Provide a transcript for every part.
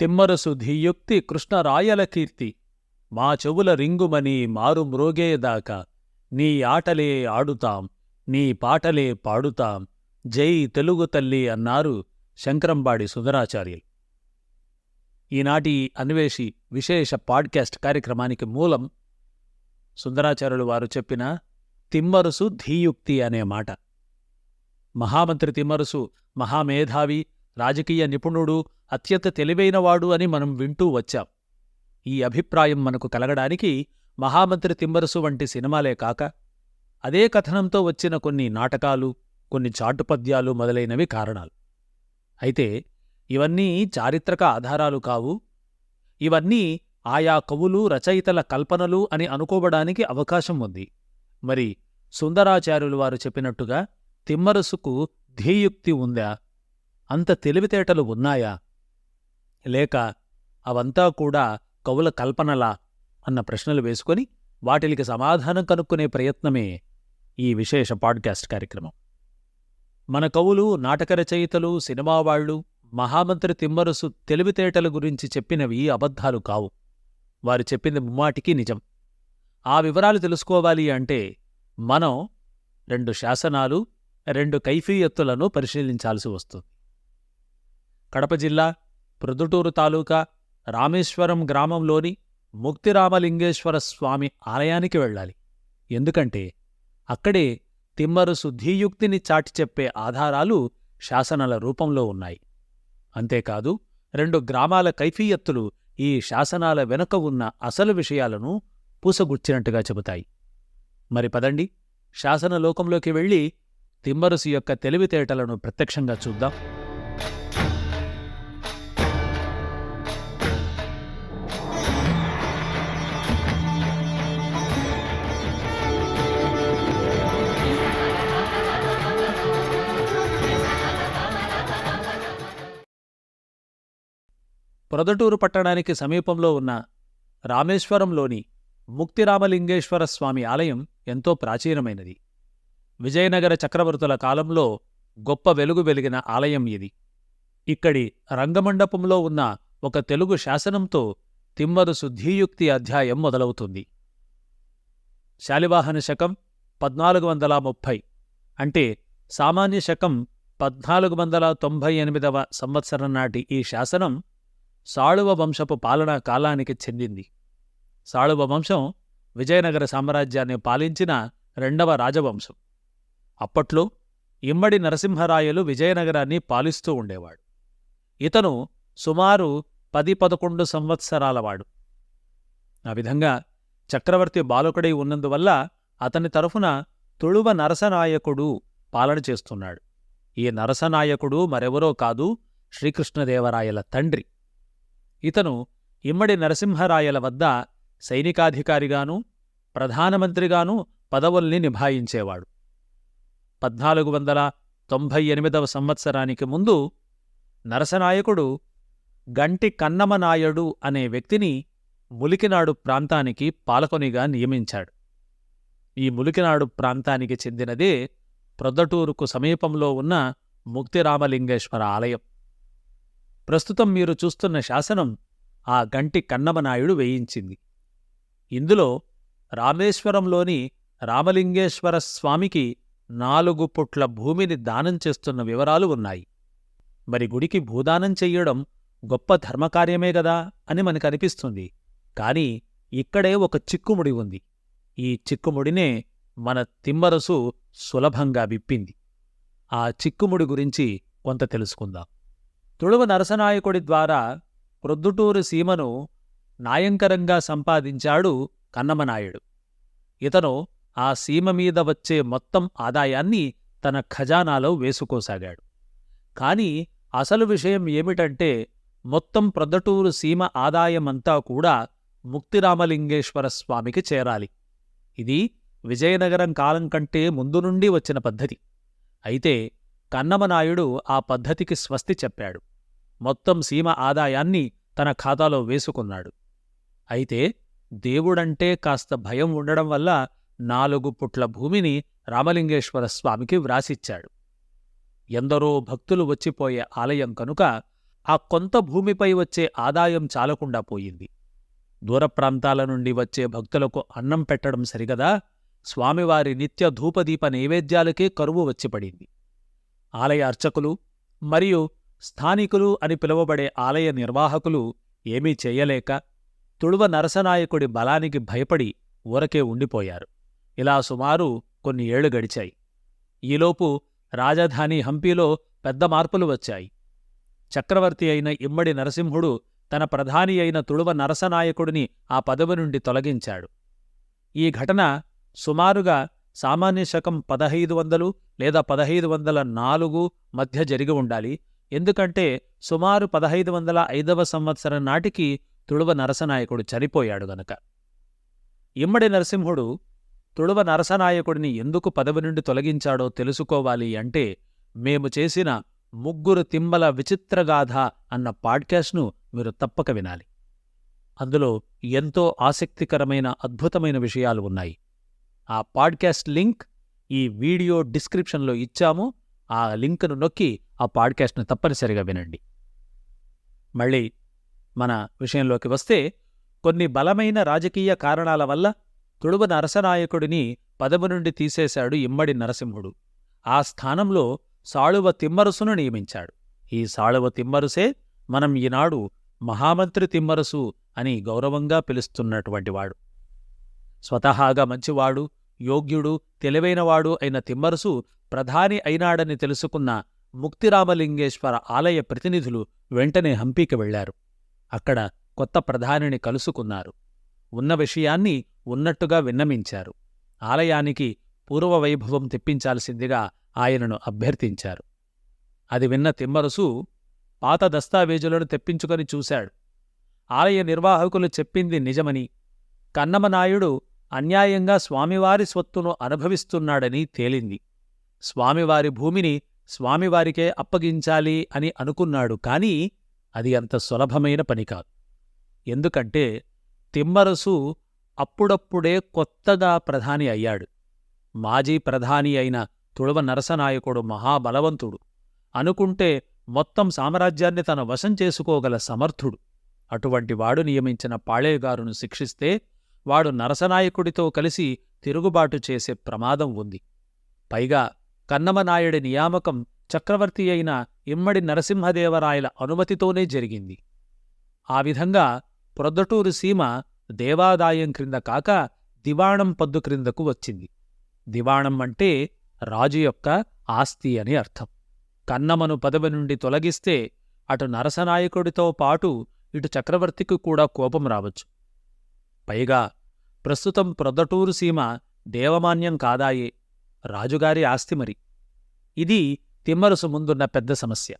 తిమ్మరసు ధీయుక్తి కృష్ణరాయల కీర్తి. మా చెవుల రింగుమని మారు మ్రోగేదాకా నీ ఆటలే ఆడుతాం నీ పాటలే పాడుతాం. జై తెలుగు తల్లి అన్నారు శంకరంబాడి సుందరాచార్యులు. ఈనాటి అన్వేషి విశేష పాడ్కాస్ట్ కార్యక్రమానికి మూలం సుందరాచార్యులు వారు చెప్పిన తిమ్మరుసు ధీయుక్తి అనే మాట. మహామంత్రి తిమ్మరుసు మహామేధావి రాజకీయ నిపుణుడు అత్యంత తెలివైనవాడు అని మనం వింటూ వచ్చాం. ఈ అభిప్రాయం మనకు కలగడానికి మహామంత్రి తిమ్మరసు వంటి సినిమాలే కాక అదే కథనంతో వచ్చిన కొన్ని నాటకాలు కొన్ని చాటుపద్యాలు మొదలైనవి కారణాలు. అయితే ఇవన్నీ చారిత్రక ఆధారాలు కావు. ఇవన్నీ ఆయా కవులు రచయితల కల్పనలు అని అనుకోవడానికి అవకాశం ఉంది. మరి సుందరాచార్యులు వారు చెప్పినట్టుగా తిమ్మరసుకు ధీయుక్తి ఉందా? అంత తెలివితేటలు ఉన్నాయా? లేక అవంతా కూడా కవుల కల్పనలా? అన్న ప్రశ్నలు వేసుకొని వాటికి సమాధానం కనుక్కునే ప్రయత్నమే ఈ విశేష పాడ్కాస్ట్ కార్యక్రమం. మన కవులు నాటక రచయితలు సినిమావాళ్ళు మహామంత్రి తిమ్మరుసు తెలివితేటల గురించి చెప్పినవి అబద్ధాలు కావు. వారు చెప్పింది ముమ్మాటికి నిజం. ఆ వివరాలు తెలుసుకోవాలి అంటే మనం రెండు శాసనాలు రెండు కైఫీయత్తులను పరిశీలించాల్సి వస్తుంది. కడప జిల్లా ప్రొద్దుటూరు తాలూకా రామేశ్వరం గ్రామంలోని ముక్తిరామలింగేశ్వర స్వామి ఆలయానికి వెళ్ళాలి. ఎందుకంటే అక్కడే తిమ్మరుసు ధీయుక్తిని చాటి చెప్పే ఆధారాలు శాసనాల రూపంలో ఉన్నాయి. అంతేకాదు రెండు గ్రామాల కైఫీయత్తులు ఈ శాసనాల వెనుక ఉన్న అసలు విషయాలను పూసగుచ్చినట్టుగా చెబుతాయి. మరి పదండి శాసనలోకంలోకి వెళ్ళి తిమ్మరుసు యొక్క తెలివితేటలను ప్రత్యక్షంగా చూద్దాం. ప్రొదటూరు పట్టణానికి సమీపంలో ఉన్న రామేశ్వరంలోని ముక్తిరామలింగేశ్వర స్వామి ఆలయం ఎంతో ప్రాచీనమైనది. విజయనగర చక్రవర్తుల కాలంలో గొప్ప వెలుగు వెలిగిన ఆలయం ఇది. ఇక్కడి రంగమండపంలో ఉన్న ఒక తెలుగు శాసనంతో తిమ్మరు శుద్ధియుక్తి అధ్యాయం మొదలవుతుంది. శాలివాహన శకం పద్నాలుగు వందల ముప్పై అంటే సామాన్య శకం పద్నాలుగు వందల తొంభై ఎనిమిదవ సంవత్సరం నాటి ఈ శాసనం సాళువ వంశపు పాలనా కాలానికి చెందింది. సాళువ వంశం విజయనగర సామ్రాజ్యాన్ని పాలించిన రెండవ రాజవంశం. అప్పట్లో ఇమ్మడి నరసింహరాయలు విజయనగరాన్ని పాలిస్తూ ఉండేవాడు. ఇతను సుమారు పది పదకొండు సంవత్సరాలవాడు ఆ విధంగా చక్రవర్తి బాలకుడై ఉన్నందువల్ల అతని తరఫున తుళువ నరసనాయకుడు పాలన చేస్తున్నాడు. ఈ నరసనాయకుడు మరెవరో కాదు శ్రీకృష్ణదేవరాయల తండ్రి. ఇతను ఇమ్మడి నరసింహరాయల వద్ద సైనికాధికారిగానూ ప్రధానమంత్రిగానూ పదవుల్ని నిభాయించేవాడు. పద్నాలుగు వందల తొంభై ఎనిమిదవ సంవత్సరానికి ముందు నరసనాయకుడు గంటి కన్నమనాయుడు అనే వ్యక్తిని ములికినాడు ప్రాంతానికి పాలకొనిగా నియమించాడు. ఈ ములికినాడు ప్రాంతానికి చెందినదే ప్రొద్దటూరుకు సమీపంలో ఉన్న ముక్తిరామలింగేశ్వర ఆలయం. ప్రస్తుతం మీరు చూస్తున్న శాసనం ఆ గంటి కన్నమనాయుడు వేయించింది. ఇందులో రామేశ్వరంలోని రామలింగేశ్వర స్వామికి నాలుగు పుట్ల భూమిని దానం చేస్తున్న వివరాలు ఉన్నాయి. మరి గుడికి భూదానం చెయ్యడం గొప్ప ధర్మకార్యమే గదా అని మనకనిపిస్తుంది. కాని ఇక్కడే ఒక చిక్కుముడి ఉంది. ఈ చిక్కుముడినే మన తిమ్మరసు సులభంగా విప్పింది. ఆ చిక్కుముడి గురించి కొంత తెలుసుకుందాం. తుಳುవ నరసనాయకుడి ద్వారా ప్రొద్దుటూరు సీమను నాయంకరంగా సంపాదించాడు కన్నమనాయుడు. ఇతను ఆ సీమ మీద వచ్చే మొత్తం ఆదాయాన్ని తన ఖజానాలో వేసుకోసాగాడు. కాని అసలు విషయం ఏమిటంటే మొత్తం ప్రొద్దటూరు సీమ ఆదాయమంతా కూడా ముక్తిరామలింగేశ్వర స్వామికి చేరాలి. ఇది విజయనగరం కాలం కంటే ముందు నుండి వచ్చిన పద్ధతి. అయితే కన్నమనాయుడు ఆ పద్ధతికి స్వస్తి చెప్పాడు. మొత్తం సీమ ఆదాయాన్ని తన ఖాతాలో వేసుకున్నాడు. అయితే దేవుడంటే కాస్త భయం ఉండడం వల్ల నాలుగు పుట్ల భూమిని రామలింగేశ్వర స్వామికి వ్రాసిచ్చాడు. ఎందరో భక్తులు వచ్చిపోయే ఆలయం కనుక ఆ కొంత భూమిపై వచ్చే ఆదాయం చాలకుండా పోయింది. దూర ప్రాంతాల నుండి వచ్చే భక్తులకు అన్నం పెట్టడం సరిగదా? స్వామివారి నిత్య ధూపదీప నైవేద్యాలకే కరువు వచ్చిపడింది ఆలయ అర్చకులు మరియు స్థానికులు అని పిలువబడే ఆలయ నిర్వాహకులు ఏమీ చెయ్యలేక తుడువ నరసనాయకుడి బలానికి భయపడి ఊరకే ఉండిపోయారు. ఇలా సుమారు కొన్ని ఏళ్ళు గడిచాయి. ఈలోపు రాజధాని హంపీలో పెద్ద మార్పులు వచ్చాయి. చక్రవర్తి అయిన ఇమ్మడి నరసింహుడు తన ప్రధాని అయిన తుడువ నరసనాయకుడిని ఆ పదవి నుండి తొలగించాడు. ఈ ఘటన సుమారుగా సామాన్య శకం పదహైదు వందలు లేదా పదహైదు వందల నాలుగు మధ్య జరిగి ఉండాలి ఎందుకంటే సుమారు పదహైదు వందల ఐదవ సంవత్సరం నాటికి తుళువ నరసనాయకుడు చనిపోయాడు గనక. ఇమ్మడి నరసింహుడు తుಳುవ నరసనాయకుడిని ఎందుకు పదవి నుండి తొలగించాడో తెలుసుకోవాలి అంటే మేము చేసిన ముగ్గురు తిమ్మల విచిత్రగాథ అన్న పాడ్కాస్ట్ను మీరు తప్పక వినాలి. అందులో ఎంతో ఆసక్తికరమైన అద్భుతమైన విషయాలు ఉన్నాయి. ఆ పాడ్కాస్ట్ లింక్ ఈ వీడియో డిస్క్రిప్షన్లో ఇచ్చాము. ఆ లింక్ను నొక్కి ఆ పాడ్కాస్ట్ని తప్పనిసరిగా వినండి. మళ్ళీ మన విషయంలోకి వస్తే కొన్ని బలమైన రాజకీయ కారణాల వల్ల తుడువ నరసనాయకుడిని పదవి నుండి తీసేశాడు ఇమ్మడి నరసింహుడు. ఆ స్థానంలో సాళువ తిమ్మరుసును నియమించాడు. ఈ సాళువ తిమ్మరుసే మనం ఈనాడు మహామంత్రి తిమ్మరుసు అని గౌరవంగా పిలుస్తున్నటువంటివాడు స్వతహాగా మంచివాడు యోగ్యుడు తెలివైనవాడు అయిన తిమ్మరుసు ప్రధాని అయినాడని తెలుసుకున్న ముక్తిరామలింగేశ్వర ఆలయ ప్రతినిధులు వెంటనే హంపీకి వెళ్ళారు అక్కడ కొత్త ప్రధానిని కలుసుకున్నారు. ఉన్న విషయాన్ని ఉన్నట్టుగా విన్నమించారు. ఆలయానికి పూర్వవైభవం తెప్పించాల్సిందిగా ఆయనను అభ్యర్థించారు. అది విన్న తిమ్మరసు పాత దస్తావేజులను తెప్పించుకొని చూశాడు. ఆలయ నిర్వాహకులు చెప్పింది నిజమని కన్నమనాయుడు అన్యాయంగా స్వామివారి స్వత్తును అనుభవిస్తున్నాడని తేలింది. స్వామివారి భూమిని స్వామివారికే అప్పగించాలి అని అనుకున్నాడు కాని అది అంత సులభమైన పని కాదు. ఎందుకంటే తిమ్మరసు అప్పుడప్పుడే కొత్తగా ప్రధాని అయ్యాడు. మాజీ ప్రధాని అయిన తుళవ నరసనాయకుడు మహాబలవంతుడు. అనుకుంటే మొత్తం సామ్రాజ్యాన్ని తన వశం చేసుకోగల సమర్థుడు. అటువంటి వాడు నియమించిన పాళేగారును శిక్షిస్తే వాడు నరసనాయకుడితో కలిసి తిరుగుబాటు చేసే ప్రమాదం ఉంది. పైగా కన్నమనాయుడి నియామకం చక్రవర్తి అయిన ఇమ్మడి నరసింహదేవరాయల అనుమతితోనే జరిగింది. ఆ విధంగా ప్రొద్దటూరు సీమ దేవాదాయం క్రింద కాక దివాణం పద్దు క్రిందకు వచ్చింది. దివాణం అంటే రాజు యొక్క ఆస్తి అని అర్థం. కన్నమను పదవి నుండి తొలగిస్తే అటు నరసనాయకుడితో పాటు ఇటు చక్రవర్తికి కూడా కోపం రావచ్చు. పైగా ప్రస్తుతం ప్రొద్దటూరు సీమ దేవమాన్యం కాదాయే. రాజుగారి ఆస్తి మరి. ఇది తిమ్మరుసు ముందున్న పెద్ద సమస్య.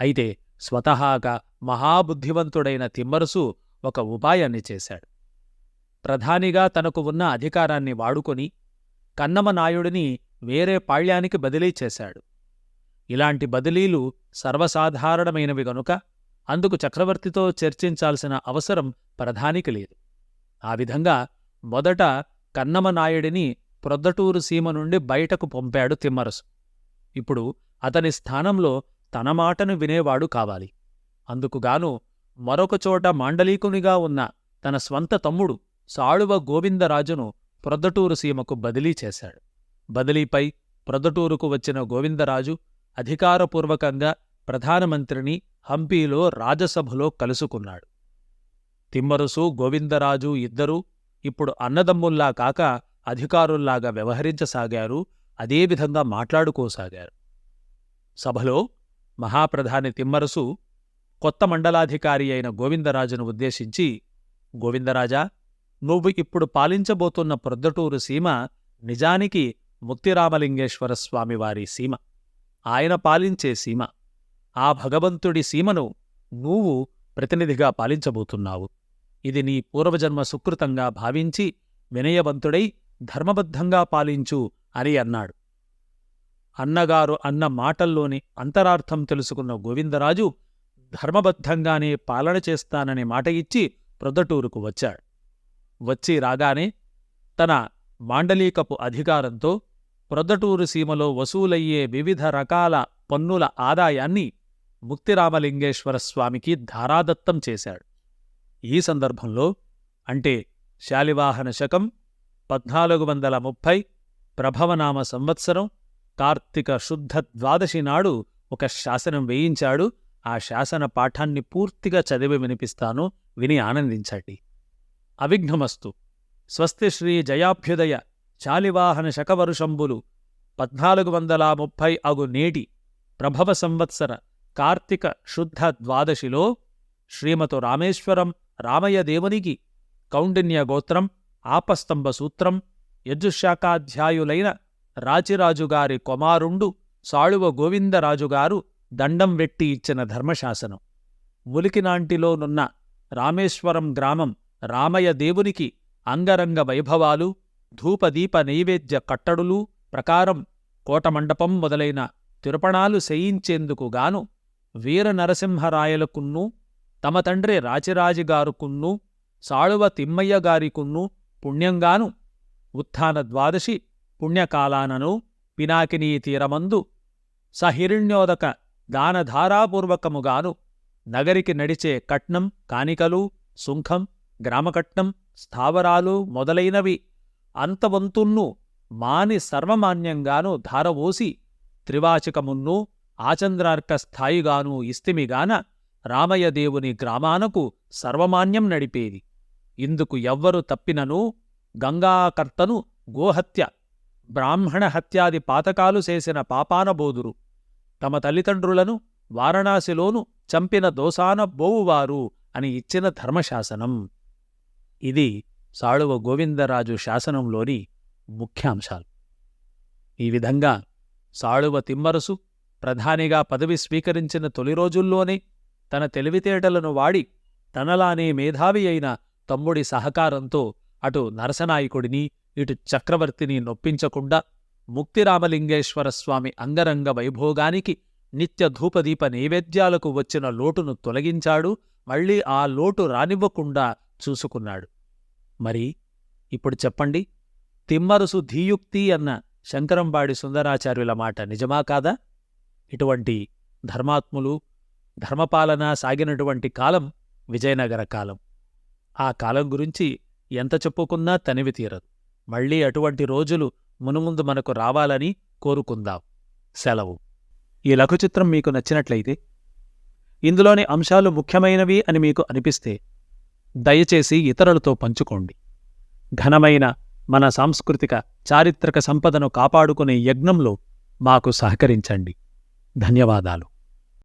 అయితే స్వతహాగా మహాబుద్ధివంతుడైన తిమ్మరుసు ఒక ఉపాయాన్ని చేశాడు. ప్రధానిగా తనకు ఉన్న అధికారాన్ని వాడుకొని కన్నమనాయుడిని వేరే పాళ్యానికి బదిలీ చేశాడు. ఇలాంటి బదిలీలు సర్వసాధారణమైనవి గనుక అందుకు చక్రవర్తితో చర్చించాల్సిన అవసరం ప్రధానికి లేదు. ఆ విధంగా మొదట కన్నమనాయుడిని ప్రొద్దటూరు సీమ నుండి బయటకు పంపాడు తిమ్మరసు. ఇప్పుడు అతని స్థానంలో తన మాటను వినేవాడు కావాలి. అందుకుగాను మరొకచోట మాండలీకునిగా ఉన్న తన స్వంత తమ్ముడు సాళువ గోవిందరాజును ప్రొద్దటూరు సీమకు బదిలీ చేశాడు. బదిలీపై ప్రొద్దటూరుకు వచ్చిన గోవిందరాజు అధికారపూర్వకంగా ప్రధానమంత్రిని హంపీలో రాజసభలో కలుసుకున్నాడు. తిమ్మరుసు గోవిందరాజు ఇద్దరూ ఇప్పుడు అన్నదమ్ముల్లా కాక అధికారుల్లాగా వ్యవహరించసాగారు అదేవిధంగా మాట్లాడుకోసాగారు. సభలో మహాప్రధాని తిమ్మరసు కొత్త మండలాధికారి అయిన గోవిందరాజును ఉద్దేశించి గోవిందరాజా నువ్వు ఇప్పుడు పాలించబోతున్న ప్రొద్దటూరు సీమ నిజానికి ముక్తిరామలింగేశ్వర స్వామివారి సీమ. ఆయన పాలించే సీమ. ఆ భగవంతుడి సీమను నువ్వు ప్రతినిధిగా పాలించబోతున్నావు. ఇది నీ పూర్వజన్మ సుకృతంగా భావించి వినయవంతుడై ధర్మబద్ధంగా పాలించు అని అన్నాడు. అన్నగారు అన్న మాటల్లోని అంతరార్థం తెలుసుకున్న గోవిందరాజు ధర్మబద్ధంగానే పాలన చేస్తానని మాట ఇచ్చి ప్రొద్దటూరుకు వచ్చాడు. వచ్చి రాగానే తన మాండలీకపు అధికారంతో ప్రొద్దటూరు సీమలో వసూలయ్యే వివిధ రకాల పన్నుల ఆదాయాన్ని ముక్తిరామలింగేశ్వర స్వామికి ధారాదత్తం చేశాడు. ఈ సందర్భంలో అంటే శాలివాహన శకం పద్నాలుగు వందల ముప్పై ప్రభవనామ సంవత్సరం కార్తీక శుద్ధ ద్వాదశి నాడు ఒక శాసనం వేయించాడు. ఆ శాసన పాఠాన్ని పూర్తిగా చదివి వినిపిస్తాను విని ఆనందించండి. అవిఘ్నమస్తు. స్వస్తి శ్రీ జయాభ్యుదయ చాలివాహన శకవరుషంబులు పద్నాలుగు వందల ముప్పై అగు నేటి ప్రభవ సంవత్సర కార్తీక శుద్ధ ద్వాదశిలో శ్రీమతు రామేశ్వరం రామయ్య దేవునికి కౌండిన్య గోత్రం ఆపస్తంభ సూత్రం యజుశాఖాధ్యాయులైన రాచిరాజుగారి కొమారుండు సాళువ గోవిందరాజుగారు దండం వెట్టి ఇచ్చిన ధర్మశాసనం. ములికినాంటిలోనున్న రామేశ్వరం గ్రామం రామయ్య దేవునికి అంగరంగ వైభవాలు ధూపదీప నైవేద్య కట్టడులు ప్రకారం కోటమండపం మొదలైన తిరుపణాలు చేయించేందుకు వీరనరసింహరాయలకున్నూ తమ తండ్రి రాచిరాజిగారుకున్నూ సాళువ తిమ్మయ్య గారికున్నూ పుణ్యంగాను ఉత్థాన ద్వాదశి పుణ్యకాలానను పినాకినీ తీరమందు సహిరణ్యోదక దానధారాపూర్వకముగాను నగరికి నడిచే కట్నం కానికలు సుంఖం గ్రామకట్నం స్థావరాలు మొదలైనవి అంతవంతున్నూ మాని సర్వమాన్యంగాను ధారవోసి త్రివాచకమున్నూ ఆచంద్రార్క స్థాయిగానూ ఇస్తిమిగాన రామయ్యదేవుని గ్రామానకు సర్వమాన్యం నడిపేది. ఇందుకు ఎవ్వరు తప్పినను గంగాకర్తను గోహత్య బ్రాహ్మణ హత్యాది పాతకాలు చేసిన పాపానబోదురు. తమ తల్లిదండ్రులను వారణాసిలోను చంపిన దోసాన బోవువారు అని ఇచ్చిన ధర్మశాసనం. ఇది సాళువ గోవిందరాజు శాసనంలోని ముఖ్యాంశాలు. ఈ విధంగా సాళువ తిమ్మరసు ప్రధానిగా పదవి స్వీకరించిన తొలి రోజుల్లోనే తన తెలివితేటలను వాడి తనలానే మేధావి అయిన తమ్ముడి సహకారంతో అటు నరసనాయకుడిని ఇటు చక్రవర్తిని నొప్పించకుండా ముక్తిరామలింగేశ్వర స్వామి అంగరంగ వైభోగానికి నిత్య ధూపదీప నైవేద్యాలకు వచ్చిన లోటును తొలగించాడు. మళ్ళీ ఆ లోటు రానివ్వకుండా చూసుకున్నాడు. మరి ఇప్పుడు చెప్పండి తిమ్మరుసు ధీయుక్తి అన్న శంకరంబాడి సుందరాచార్యుల మాట నిజమా కాదా? ఇటువంటి ధర్మాత్ములు ధర్మపాలన సాగినటువంటి కాలం విజయనగర కాలం. ఆ కాలం గురించి ఎంత చెప్పుకున్నా తనివి తీరదు. మళ్ళీ అటువంటి రోజులు మునుముందు మనకు రావాలని కోరుకుందాం. సెలవు. ఈ లఘుచిత్రం మీకు నచ్చినట్లయితే ఇందులోని అంశాలు ముఖ్యమైనవి అని మీకు అనిపిస్తే దయచేసి ఇతరులతో పంచుకోండి. ఘనమైన మన సాంస్కృతిక చారిత్రక సంపదను కాపాడుకునే యజ్ఞంలో మాకు సహకరించండి. ధన్యవాదాలు.